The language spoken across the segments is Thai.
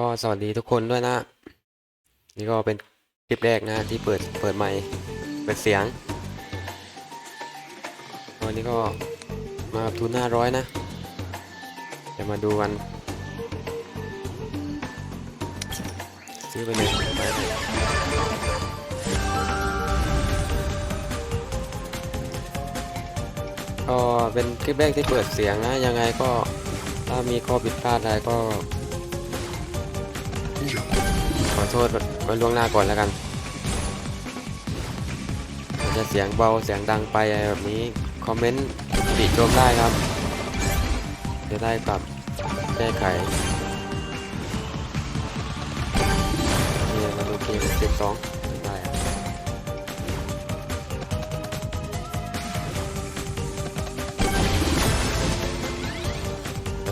ก็สวัสดีทุกคนด้วยนะ นี่ก็เป็นคลิปแรกนะที่เปิดเปิดไมค์เปิดเสียงวันนี้ก็มากับทุนห้าร้อยนะจะมาดูกันซื้อไปเลยไปก็เป็นคลิปแรกที่เปิดเสียงนะ ยังไงก็ถ้ามีข้อผิดพลาดอะไรก็ โทษไว้ล่วงหน้าก่อนแล้วกันจจะเสียงเบาเสียงดังไปอะไรแบบนี้ คอมเมนต์ติชมได้ครับ จะได้ปรับแก้ไขเนี่ยมาดูเกมเกมสองได้อะ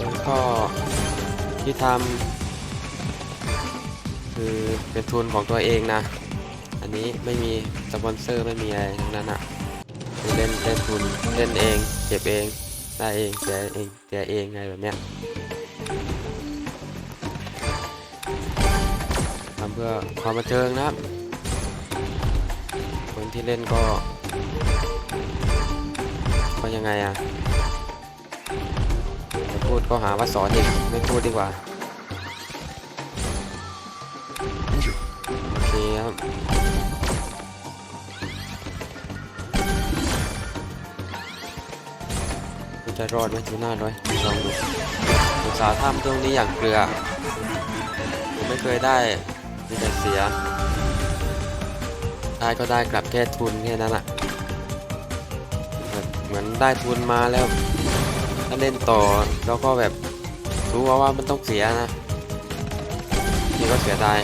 แล้วก็ที่ทำ คือเป็นทุนของตัวเองนะ อันนี้ไม่มีสปอนเซอร์ไม่มีอะไรทั้งนั้นอะ่ะคือเล่นเล่นทุนเล่นเองเก็บเองได้เองเสียเองเสียเองไรแบบเนี้ยทำเพื่อความบันเทิงนะครับ คนที่เล่นก็ ก็ยังไงอะ่ะจะพูดก็หาว่าสอนอีกไม่พูดดีกว่า จะรอดไหมดูหน้าร้อยลองดูอุตสาห์ทำตรงนี้อย่างเกลือ ผมไม่เคยได้มีแต่เสีย ได้ก็ได้กลับแค่ทุนแค่นั้นอะแบบเหมือนได้ทุนมาแล้ว ถ้าเล่นต่อแล้วก็แบบรู้ว่าว่ามันต้องเสียนะนี่ก็เสียดาย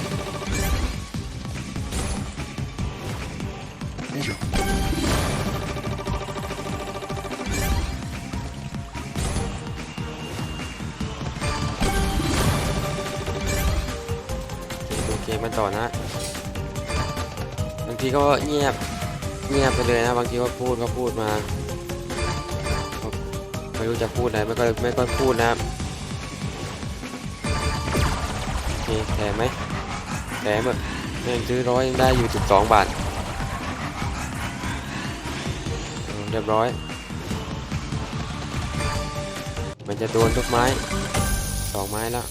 เกมมันต่อนะ บางทีก็เงียบเงียบไปเลยนะ บางทีก็พูดก็พูดมาไม่รู้จะพูดอะไรไม่ก็ไม่ก็พูดนะครับโอเคแถมไหมแถมแบบยังซื้อร้อยยังได้อยู่จุดสองบาทเออเรียบร้อย มันจะโดนทุกไม้สองไม้แล้ว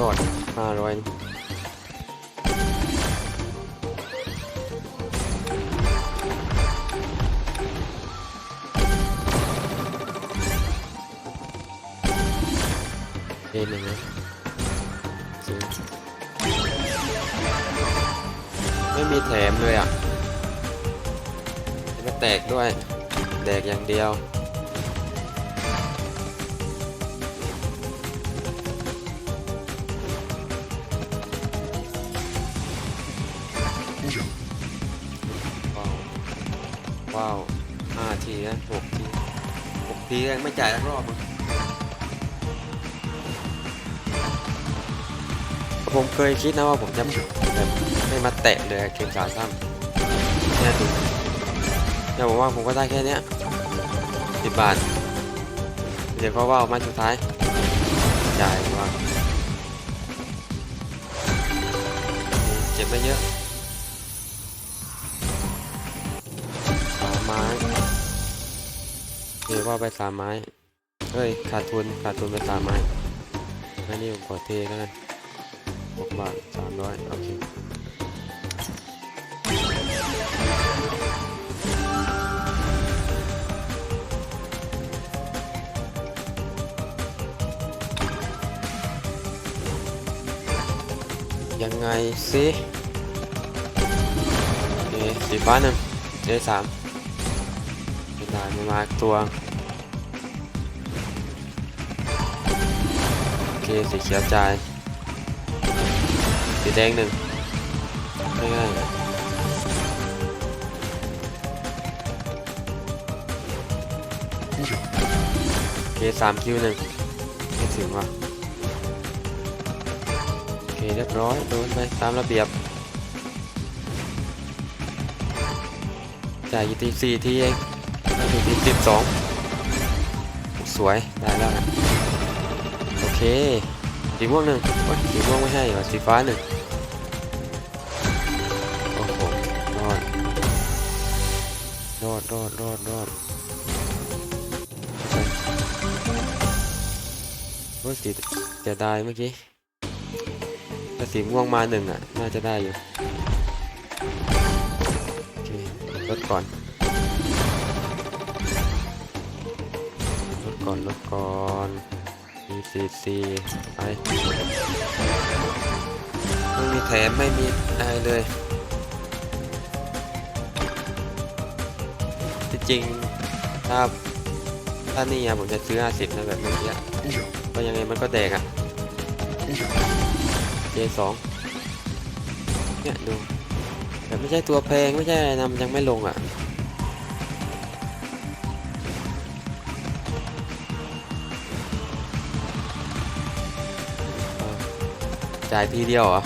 รอดห้าร้อยเอ็นหนึ่งนะศูนย์ไม่มีแถมเลยอะ ไม่แตกด้วย แตกอย่างเดียว นะหกทีหกทียังไม่จ่ายรอบผมเคยคิดนะว่าผมจะแบบไม่มาแตะเลยเกมสามซ้ำเนี่ดูเนี่ผมว่าผมก็ได้แค่เนี้ยสิบบาท เดี๋ยวก็ว่ามาสุดท้ายจ่ายว่าเจ็บไม่เยอะ เรียกว่าไปสามไม้เฮ้ยขาดทุนขาดทุนไปสามไม้อันนี้ผมขอเทแล้วกันหกบาทสามร้อยโอเคยังไงสิโอสีฟ้าหนึ่งเอสามไม่ได้ไม่มาตัว เคสีเขียวจ่ายสีแดงหนึ่งง่ายๆโอเคสามคิวหนึ่งไม่ถึงว่ะโอเคเรียบร้อยโดนไปตามระเบียบจ่ายกี่ทีสี่ทีเองไม่ถึงทีสิบสองสวย ได้แล้ว โอเค สีม่วงหนึ่งสีม่วงไม่ให้ว่ะสีฟ้าหนึ่งโอ้โหรอดรอดรอดรอดรอดโอ้สีเสียดายเมื่อกี้ถ้าสีม่วงมาหนึ่งอะ น่าจะได้อยู่ โอเคลดก่อนลดก่อนลดก่อน มีซีซีไปไม่มีแถมไม่มีอะไรเลยที่จริงถ้าถ้านี่อะผมจะซื้อ 50 นะแบบเมื่อกี้ก็ยังไงมันก็แดกอะเจสองเนี่ยดูแต่ไม่ใช่ตัวแพงไม่ใช่อะไรนะมันยังไม่ลงอะ จ่ายทีเดียวเหรอ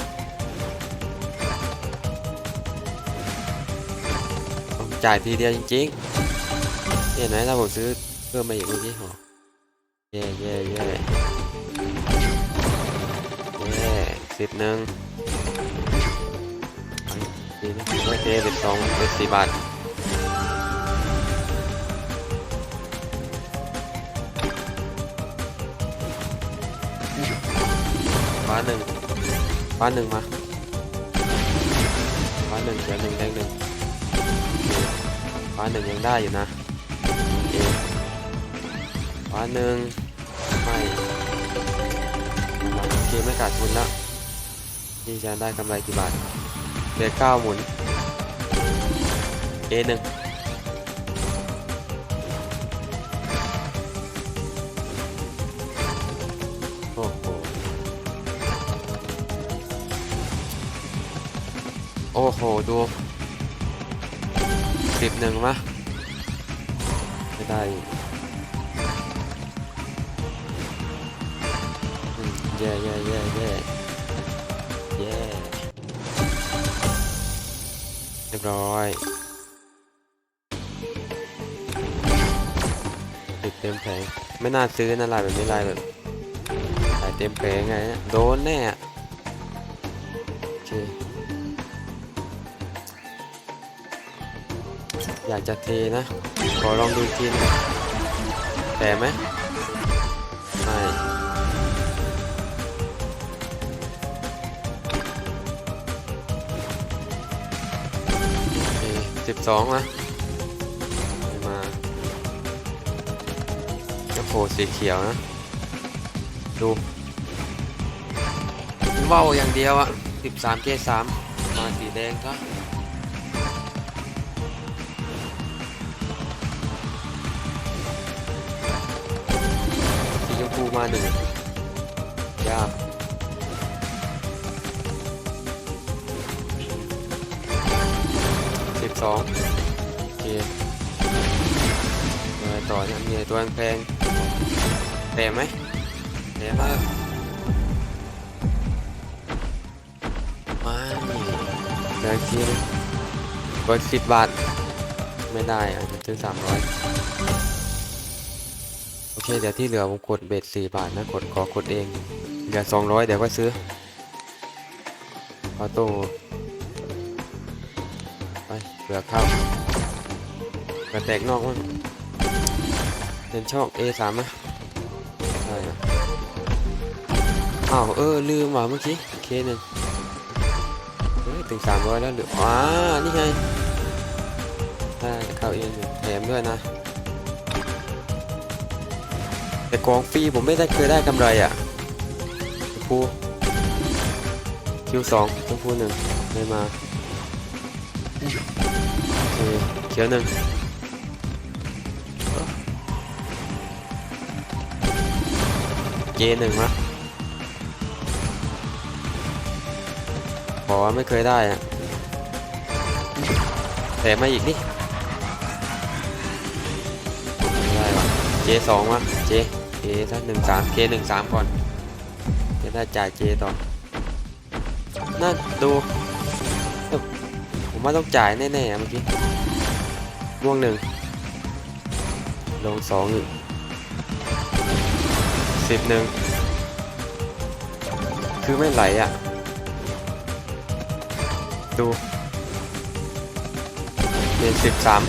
ผมจ่ายทีเดียวจริงๆเนี่ยไหนถ้าผมซื้อเพิ่มมาอีกเมื่อกี้โหเย่เย่เย่เย่สิบหนึ่งดีนะโอเคเป็นสองเป็นสี่บาทาหนึ่ง บ้าหนึ่งมาบ้าหนึ่งเสือหนึ่งแดงหนึ่งบ้าหนึ่งยังได้อยู่นะบ้าหนึ่งไม่โอเคไม่ขาดทุนละนี่จะได้กำไรกี่บาทเหลือเก้าหมุนเอหนึ่ง หดูสิบหนึ่งมะไม่ได้แย่แย่แย่แย่แย่เรียบร้อยติดเต็มแผงไม่น่าซื้อนะลายแบบนี้ลายแบบลายเต็มแผงไงโดนแน่ากจะเทนะ ขอลองดูทีนะแต่ไหมไม่สิบสองมาไม่มาโอ้โหสีเขียวนะ ดูเว้าวอย่างเดียวอะสิบสามเกสามมาสีแดงก็ มพูมาหนึ่งยากสิบสองโอเคอะไรต่อเนี่ยมีตัวแพงแพงไหมแพงมากมาเดี๋ยวอีกทีนึงกดสิบบาท ไม่ได้อาจจะซื้อสามร้อย เคเดี๋ยวที่เหลือผมกดเบ็ดสี่บาทนะกดขอกดเองเหลือสองร้อยเดี๋ยวก็ซื้อออโต้ไปเผื่อเข้ากระแตกนอกมั้งเล่นช่อง A สามะใช่นะอ้าวเออลืมว่ะเมื่อกี้โอเคหนึ่งเฮ้ยถึงสามร้อยแล้วเหลืออ๋อนี่ไงได้เข้าเองอยู่แถมด้วยนะ แต่กองฟรีผมไม่ได้เคยได้กำไรอะชมพูคิวสองชมพูหนึ่งไม่มาโอเคเขียวหนึ่งเจหนึ่งมะบอกว่าไม่เคยได้อะแต่มาอีกดิไม่ได้ว่ะเจสองวะเจ เจถ้าหนึ่งสามเคหนึ่งสามก่อนจะได้จ่ายเจต่อนั่นดูผมว่าต้องจ่ายแน่ๆเมื่อกี้ม่วงหนึ่งลงสองสิบหนึ่งคือไม่ไหลอะ ดูเป็นสิบสาม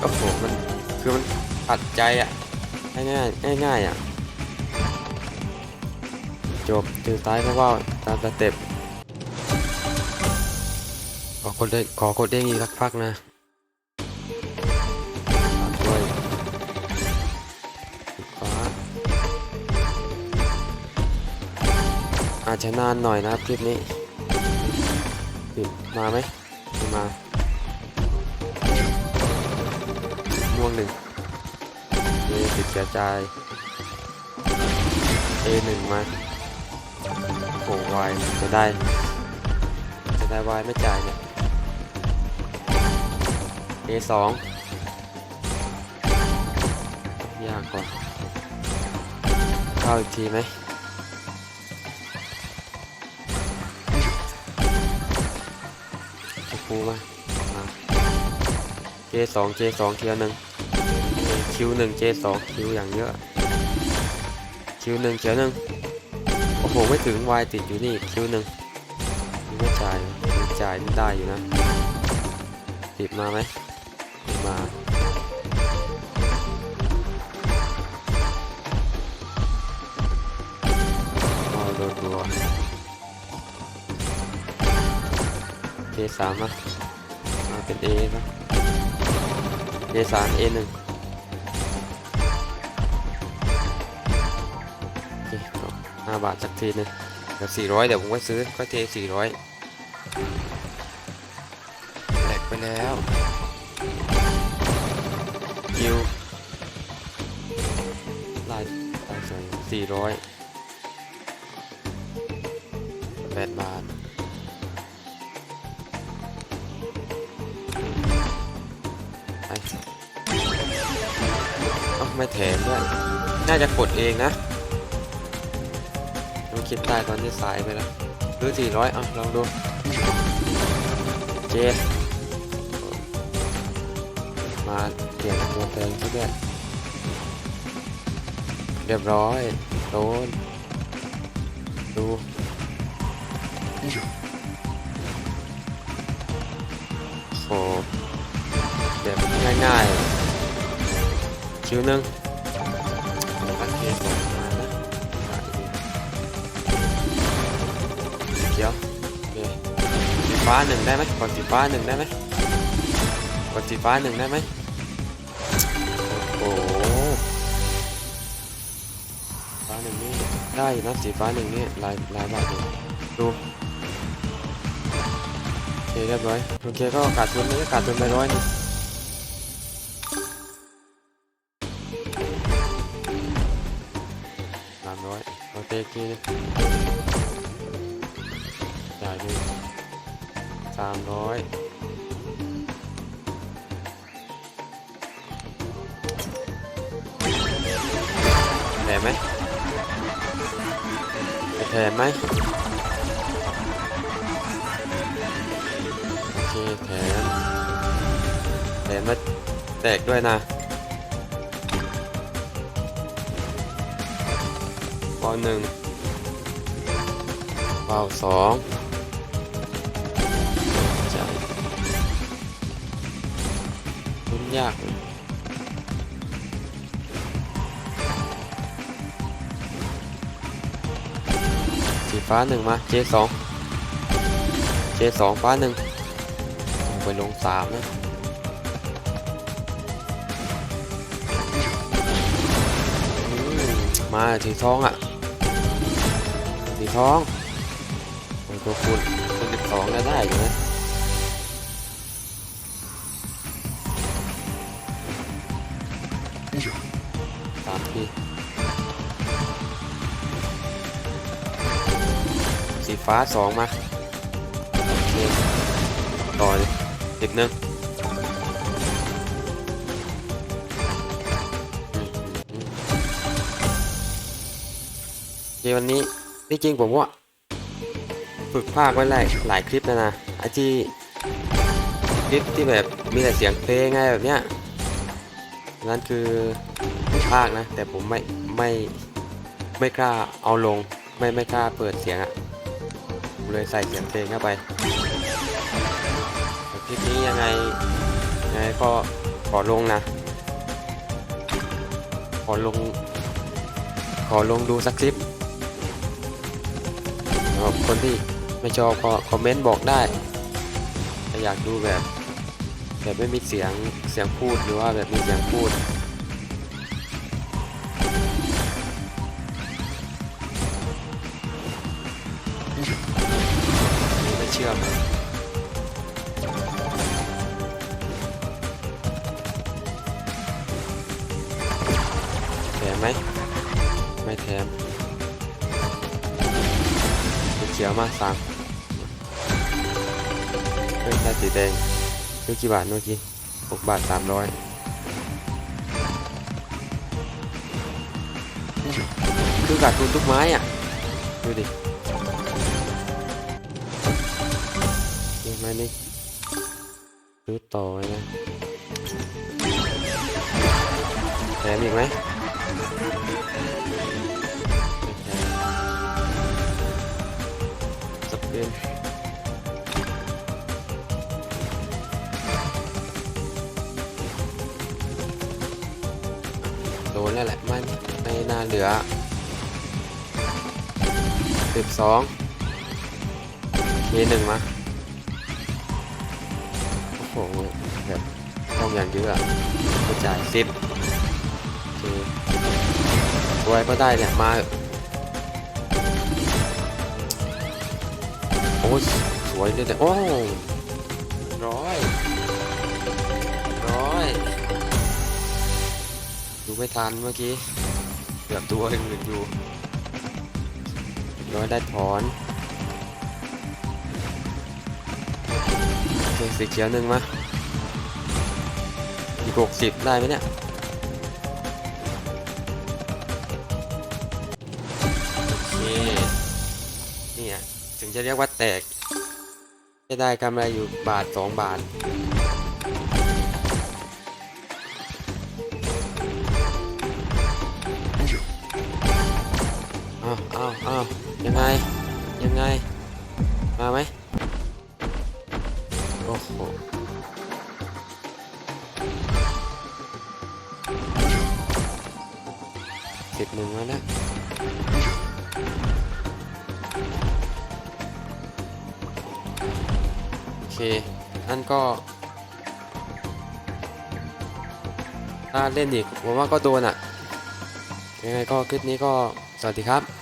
โอ้โหมันคือมัน ปัดใจอะ ง่ายง่ายง่ายอะ จบจือตายเพราะว่าตามสเต็ปขอกดเด้งขอกดเด้งอีกสักพักนะด้วยฟ้าอาจจะนานหน่อยนะคลิปนี้ปิดมาไหมไม่มาม่วงหนึ่ง เอติดกระจาย A หนึ่งมาโอ้วายจะได้ จะได้วายไม่จ่ายเนี่ย A สองยากกว่าเข้าอีกทีไหมจะปูมามา J สอง J สองเทียวหนึ่ง Q หนึ่ง J สอง Q อย่างเยอะ Q หนึ่งเขียวหนึ่งโอ้โหไม่ถึงวายติดอยู่นี่คิวหนึ่งไม่จ่ายจ่ายได้อยู่นะ ติดมาไหมติดมาเอาโดนรัวเจสามมามาเป็นเอนะเจสามเอหนึ่ง 5 บาทสักทีนึงกับ400 เดี๋ยวผมก็ซื้อก็เท 400แหลกไปแล้วคิวลายลายสวย400 8 บาทไม่แถมด้วย น่าจะกดเองนะ คิดได้ตอนนี้สายไปแล้วหรือ400อะลองดูเจสมาเปลี่ยนตัวเต็งซะด้วยเรียบร้อยโดนดูโอ้เดี๋ยวง่ายๆคิวหนึ่ง สียวเสีฟ้าหนึ่งได้ไหมกดสีฟ้าหนึ่งได้ไหมกดสีฟ้าหนึ่งได้ไหมโอ้โหฟ้าหนึ่งนี่ได้นะสีฟ้าหนึ่งนี่ลายลายบาทดูโอเคเรียบร้อยโอเคก็ขาดทุนไม่ขาดทุนไปร้อยนึงสามร้อยเอเตะกี้ สามร้อยแถมไหมแถมไหมโอเคแถมแถมมาแตกด้วยนะเบาหนึ่งเบาสอง ยากสีฟ้าหนึ่งมา เจสองเจสองฟ้าหนึ่งไปลงสามนะมาสีทองอะสีทองโอ้ยตัวคุณเป็นสิบสองได้ได้อยู่นะ ฟ้าสองมาต่อเลยสิบหนึ่งอืมอืมอืมโอเควันนี้ที่จริงผมว่าฝึกภาคไว้หลายหลายคลิปแล้วนะไอที่คลิปที่แบบมีแต่เสียงเพลงไงแบบเนี้ยนั่นคือภาคนะ แต่ผมไม่ไม่ไม่กล้าเอาลง ไม่ไม่กล้าเปิดเสียงอะ่ะ เลยใส่เสียงเพลงเข้าไปแต่คลิปนี้ยังไงยังไงก็ขอลงนะ ขอลง ขอลงดูสักคลิปสำหรับคนที่ไม่ชอบก็คอมเมนต์บอกได้ถ้าอยากดูแบบ แบบไม่มีเสียงเสียงพูดหรือว่าแบบมีเสียงพูด ขียวมาสามเฮ้ยได้สีแดงซื้อกี่บาทเมื่อกี้หกบาทสามร้อยคือขาดทุนทุกไม้อะ ดูดินี่ไม้นี่ซื้อต่อไว้นะแถมอีกไหม นแล้วแหละมันไม่น่าเหลือสิบสองเคหนึ่งมาโอ้โหแบบต้องอย่างเยอะอะกระจายสิบโอเคบวยก็ได้เนี่ยมาโอ้ยสวยเลยเนี่ยโอ้ ไม่ทันเมื่อกี้เกือบตัวอื่นอยู่ร้อยได้ถอนโอเสีเขียวหนึ่งมาอีกหกสิบได้ไหมเนี่ยโอเคนี่ยถึงจะเรียกว่าแตกจะได้กำไรอยู่บาทสองบาท ยังไง ยังไง มาไหมโอ้โหสิบหนึ่งแล้วนะโอเค นั่นก็ถ้าเล่นอีกผมว่าก็โดนอะ ยังไงก็คลิปนี้ก็สวัสดีครับ